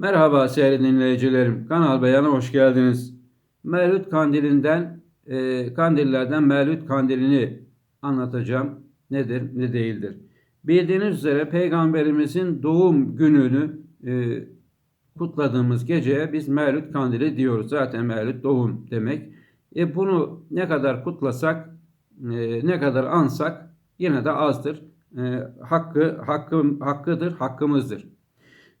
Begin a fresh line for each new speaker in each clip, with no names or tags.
Merhaba sevgili dinleyicilerim. Kanal Beyan'a hoş geldiniz. Mevlüt Kandili'nden, e, kandillerden Mevlüt Kandili'ni anlatacağım. Nedir, ne değildir. Bildiğiniz üzere Peygamberimizin doğum gününü e, kutladığımız geceye biz Mevlüt Kandili diyoruz. Zaten Mevlüt doğum demek. E, bunu ne kadar kutlasak, e, ne kadar ansak yine de azdır. E, hakkı, hakkı, hakkıdır, hakkımızdır.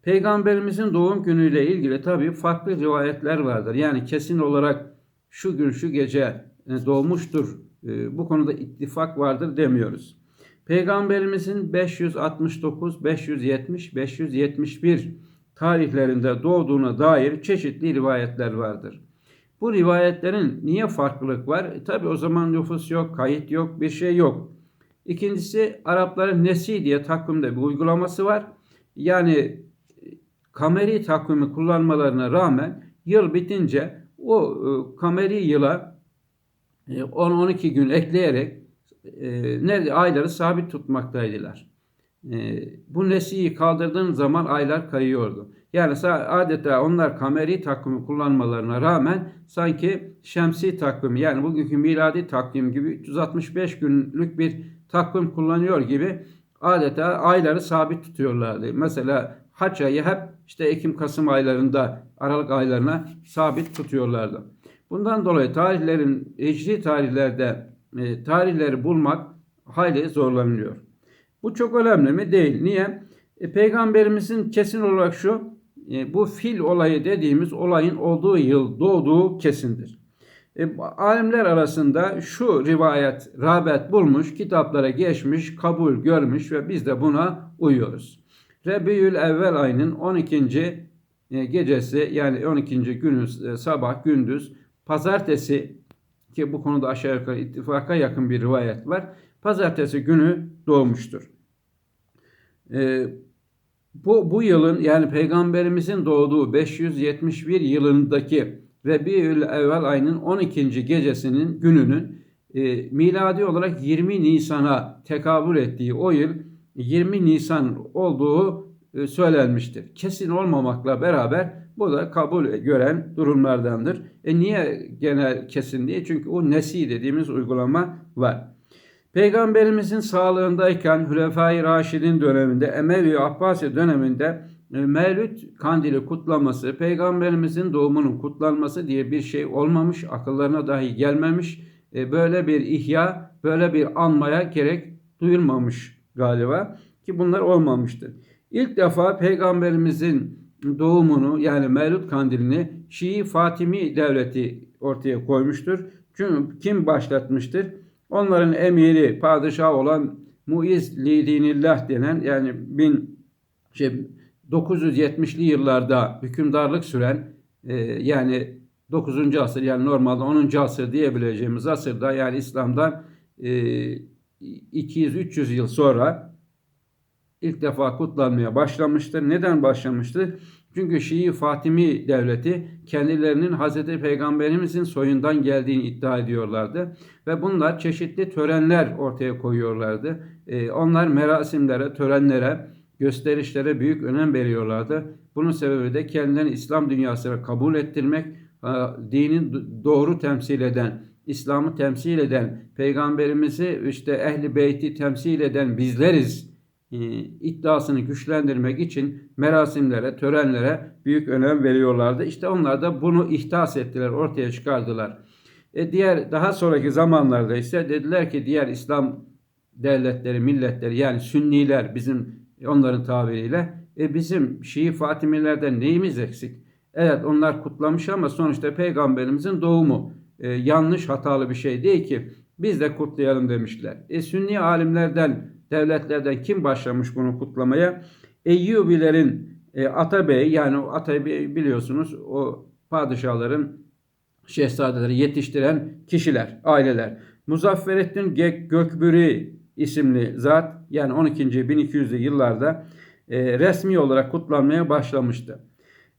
Peygamberimizin doğum günüyle ilgili tabii farklı rivayetler vardır. Yani kesin olarak şu gün şu gece e, doğmuştur e, bu konuda ittifak vardır demiyoruz. Peygamberimizin 569, 570, 571 tarihlerinde doğduğuna dair çeşitli rivayetler vardır. Bu rivayetlerin niye farklılık var? E, tabii o zaman nüfus yok, kayıt yok, bir şey yok. İkincisi Arapların Nesi diye takvimde bir uygulaması var. Yani kameri takvimi kullanmalarına rağmen yıl bitince o e, kameri yıla e, 10-12 gün ekleyerek e, ne ayları sabit tutmaktaydılar. E, bu nesiyi kaldırdığın zaman aylar kayıyordu. Yani adeta onlar kameri takvimi kullanmalarına rağmen sanki şemsi takvimi yani bugünkü miladi takvim gibi 365 günlük bir takvim kullanıyor gibi adeta ayları sabit tutuyorlardı. Mesela haç ayı hep işte Ekim-Kasım aylarında Aralık aylarına sabit tutuyorlardı. Bundan dolayı tarihlerin hicri tarihlerde e, tarihleri bulmak hayli zorlanıyor. Bu çok önemli mi? Değil. Niye? E, Peygamberimizin kesin olarak şu, e, bu fil olayı dediğimiz olayın olduğu yıl doğduğu kesindir. E, alimler arasında şu rivayet rağbet bulmuş, kitaplara geçmiş, kabul görmüş ve biz de buna uyuyoruz. Rebiyül evvel ayının 12. E, gecesi yani 12. günü e, sabah gündüz pazartesi ki bu konuda aşağı yukarı ittifaka yakın bir rivayet var. Pazartesi günü doğmuştur. Ee, bu, bu yılın yani peygamberimizin doğduğu 571 yılındaki Rebiyül evvel ayının 12. gecesinin gününün e, miladi olarak 20 Nisan'a tekabül ettiği o yıl 20 Nisan olduğu e, söylenmiştir. Kesin olmamakla beraber bu da kabul gören durumlardandır. E niye genel kesin diye? Çünkü o nesi dediğimiz uygulama var. Peygamberimizin sağlığındayken Hülefai Raşid'in döneminde, Emevi Abbasi döneminde e, Mevlüt kandili kutlaması, Peygamberimizin doğumunun kutlanması diye bir şey olmamış, akıllarına dahi gelmemiş. E, böyle bir ihya, böyle bir anmaya gerek duyulmamış galiba ki bunlar olmamıştır. İlk defa peygamberimizin doğumunu yani Mevlüt Kandilini Şii Fatimi devleti ortaya koymuştur. Çünkü kim başlatmıştır? Onların emiri, padişahı olan Muiz Lidinillah denen yani bin, şey, 970'li yıllarda hükümdarlık süren e, yani 9. asır yani normalde 10. asır diyebileceğimiz asırda yani İslam'dan e, 200-300 yıl sonra ilk defa kutlanmaya başlamıştır. Neden başlamıştır? Çünkü Şii Fatimi devleti kendilerinin Hz. Peygamberimizin soyundan geldiğini iddia ediyorlardı. Ve bunlar çeşitli törenler ortaya koyuyorlardı. Ee, onlar merasimlere, törenlere, gösterişlere büyük önem veriyorlardı. Bunun sebebi de kendilerini İslam dünyasına kabul ettirmek, dinin doğru temsil eden, İslam'ı temsil eden, peygamberimizi işte ehli beyti temsil eden bizleriz e, iddiasını güçlendirmek için merasimlere, törenlere büyük önem veriyorlardı. İşte onlar da bunu ihtas ettiler, ortaya çıkardılar. E diğer daha sonraki zamanlarda ise dediler ki diğer İslam devletleri, milletleri yani Sünniler bizim onların tabiriyle e bizim Şii Fatimilerden neyimiz eksik? Evet onlar kutlamış ama sonuçta peygamberimizin doğumu e, yanlış hatalı bir şey değil ki biz de kutlayalım demişler. E, Sünni alimlerden, devletlerden kim başlamış bunu kutlamaya? Eyyubilerin e, Atabey yani Atabey biliyorsunuz o padişahların şehzadeleri yetiştiren kişiler, aileler. Muzafferettin Gökbüri isimli zat yani 12. 1200'lü yıllarda e, resmi olarak kutlanmaya başlamıştı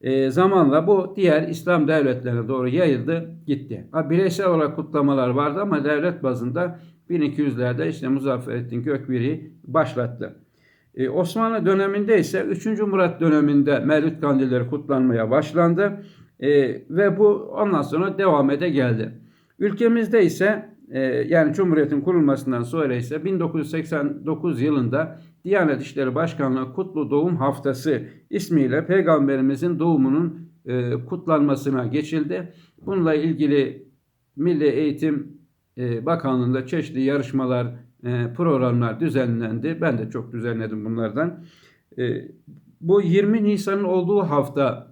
e, zamanla bu diğer İslam devletlerine doğru yayıldı gitti. Ha, bireysel olarak kutlamalar vardı ama devlet bazında 1200'lerde işte Muzafferettin Gökbiri başlattı. E, Osmanlı döneminde ise 3. Murat döneminde Mevlüt kandilleri kutlanmaya başlandı. E, ve bu ondan sonra devam ede geldi. Ülkemizde ise e, yani Cumhuriyet'in kurulmasından sonra ise 1989 yılında Diyanet İşleri Başkanlığı Kutlu Doğum Haftası ismiyle Peygamberimizin doğumunun e, kutlanmasına geçildi. Bununla ilgili Milli Eğitim e, Bakanlığı'nda çeşitli yarışmalar, e, programlar düzenlendi. Ben de çok düzenledim bunlardan. E, bu 20 Nisan'ın olduğu hafta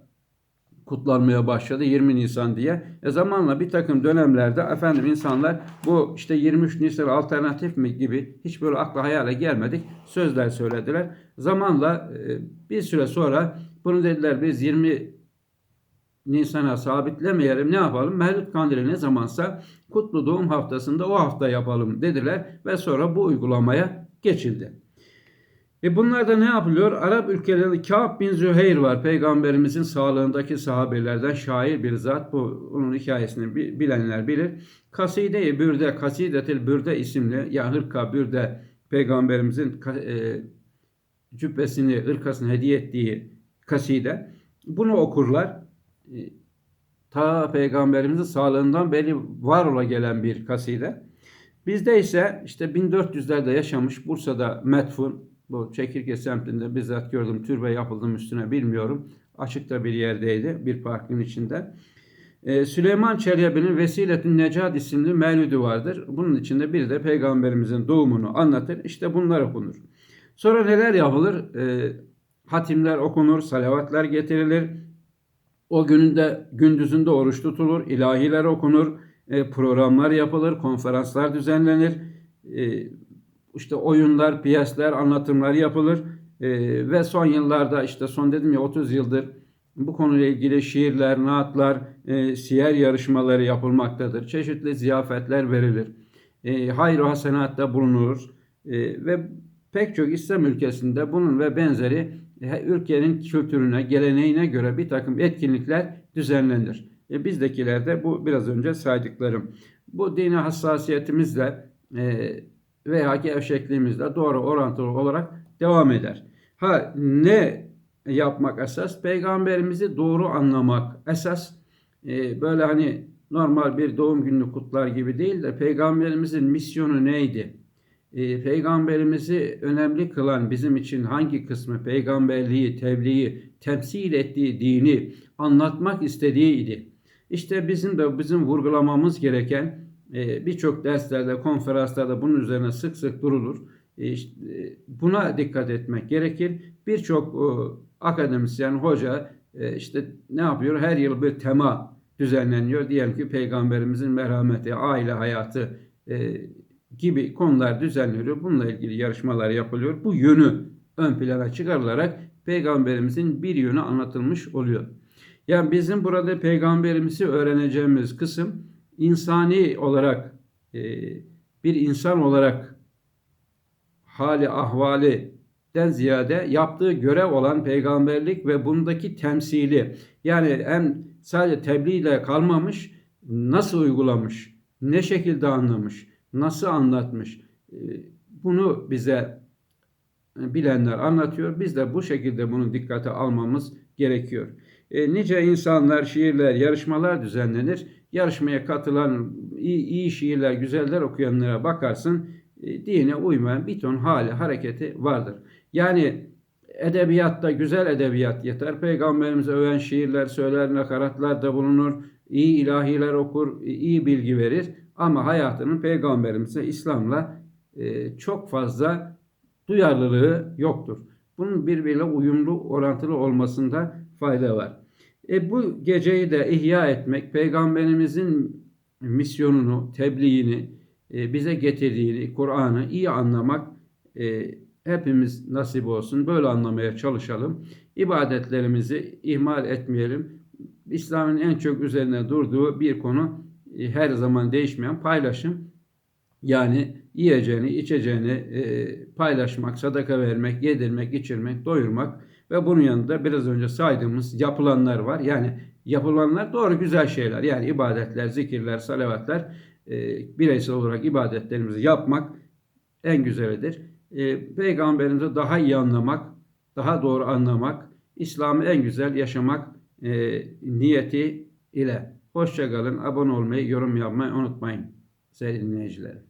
kutlanmaya başladı 20 Nisan diye. E zamanla bir takım dönemlerde efendim insanlar bu işte 23 Nisan alternatif mi gibi hiç böyle akla hayale gelmedik sözler söylediler. Zamanla e, bir süre sonra bunu dediler biz 20 Nisan'a sabitlemeyelim ne yapalım? Mevlüt Kandili ne zamansa Kutlu Doğum haftasında o hafta yapalım dediler ve sonra bu uygulamaya geçildi. E bunlarda ne yapılıyor? Arap ülkelerinde Kâb bin Züheyr var. Peygamberimizin sağlığındaki sahabelerden şair bir zat. Bu onun hikayesini bilenler bilir. Kaside-i Bürde, Kasidetil Bürde isimli ya hırka bürde peygamberimizin e, cübbesini, hırkasını hediye ettiği kaside. Bunu okurlar. E, ta peygamberimizin sağlığından beri var ola gelen bir kaside. Bizde ise işte 1400'lerde yaşamış Bursa'da metfun bu Çekirge semtinde bizzat gördüm. Türbe yapıldı üstüne bilmiyorum. Açıkta bir yerdeydi. Bir parkın içinde. Ee, Süleyman Çelebi'nin Vesiletün Necat isimli mevlüdü vardır. Bunun içinde bir de peygamberimizin doğumunu anlatır. İşte bunlar okunur. Sonra neler yapılır? Ee, hatimler okunur, salavatlar getirilir. O gününde gündüzünde oruç tutulur, ilahiler okunur, e, programlar yapılır, konferanslar düzenlenir. E, işte oyunlar, piyesler, anlatımlar yapılır. E, ve son yıllarda işte son dedim ya 30 yıldır bu konuyla ilgili şiirler, naatlar, e, siyer yarışmaları yapılmaktadır. Çeşitli ziyafetler verilir. E, hayır hasenatta bulunur. E, ve pek çok İslam ülkesinde bunun ve benzeri ülkenin kültürüne, geleneğine göre bir takım etkinlikler düzenlenir. E, bizdekilerde bu biraz önce saydıklarım. Bu dini hassasiyetimizle e, veya gevşekliğimizle doğru orantılı olarak devam eder. Ha ne yapmak esas? Peygamberimizi doğru anlamak esas. Ee, böyle hani normal bir doğum gününü kutlar gibi değil de peygamberimizin misyonu neydi? Ee, peygamberimizi önemli kılan bizim için hangi kısmı peygamberliği, tebliği, temsil ettiği dini anlatmak istediğiydi. İşte bizim de bizim vurgulamamız gereken e, birçok derslerde, konferanslarda bunun üzerine sık sık durulur. E, işte, buna dikkat etmek gerekir. Birçok akademisyen, hoca e, işte ne yapıyor? Her yıl bir tema düzenleniyor. Diyelim ki Peygamberimizin merhameti, aile hayatı gibi konular düzenleniyor. Bununla ilgili yarışmalar yapılıyor. Bu yönü ön plana çıkarılarak Peygamberimizin bir yönü anlatılmış oluyor. Yani bizim burada Peygamberimizi öğreneceğimiz kısım insani olarak e, bir insan olarak hali ahvali den ziyade yaptığı görev olan peygamberlik ve bundaki temsili yani hem sadece tebliğ ile kalmamış nasıl uygulamış, ne şekilde anlamış, nasıl anlatmış e, bunu bize bilenler anlatıyor. Biz de bu şekilde bunu dikkate almamız gerekiyor. E, nice insanlar, şiirler, yarışmalar düzenlenir yarışmaya katılan iyi, iyi şiirler, güzeller okuyanlara bakarsın e, dine uymayan bir ton hali, hareketi vardır. Yani edebiyatta güzel edebiyat yeter. Peygamberimize öven şiirler, söyler, nakaratlar da bulunur. iyi ilahiler okur, iyi bilgi verir. Ama hayatının peygamberimize İslam'la e, çok fazla duyarlılığı yoktur. Bunun birbiriyle uyumlu, orantılı olmasında fayda var. E bu geceyi de ihya etmek, Peygamberimizin misyonunu, tebliğini, e, bize getirdiğini, Kur'an'ı iyi anlamak e, hepimiz nasip olsun. Böyle anlamaya çalışalım. İbadetlerimizi ihmal etmeyelim. İslam'ın en çok üzerine durduğu bir konu e, her zaman değişmeyen paylaşım. Yani yiyeceğini, içeceğini e, paylaşmak, sadaka vermek, yedirmek, içirmek, doyurmak ve bunun yanında biraz önce saydığımız yapılanlar var. Yani yapılanlar doğru güzel şeyler. Yani ibadetler, zikirler, salavatlar e, bireysel olarak ibadetlerimizi yapmak en güzelidir. E, Peygamberimizi daha iyi anlamak, daha doğru anlamak, İslam'ı en güzel yaşamak e, niyeti ile. Hoşçakalın, abone olmayı, yorum yapmayı unutmayın sevgili dinleyicilerim.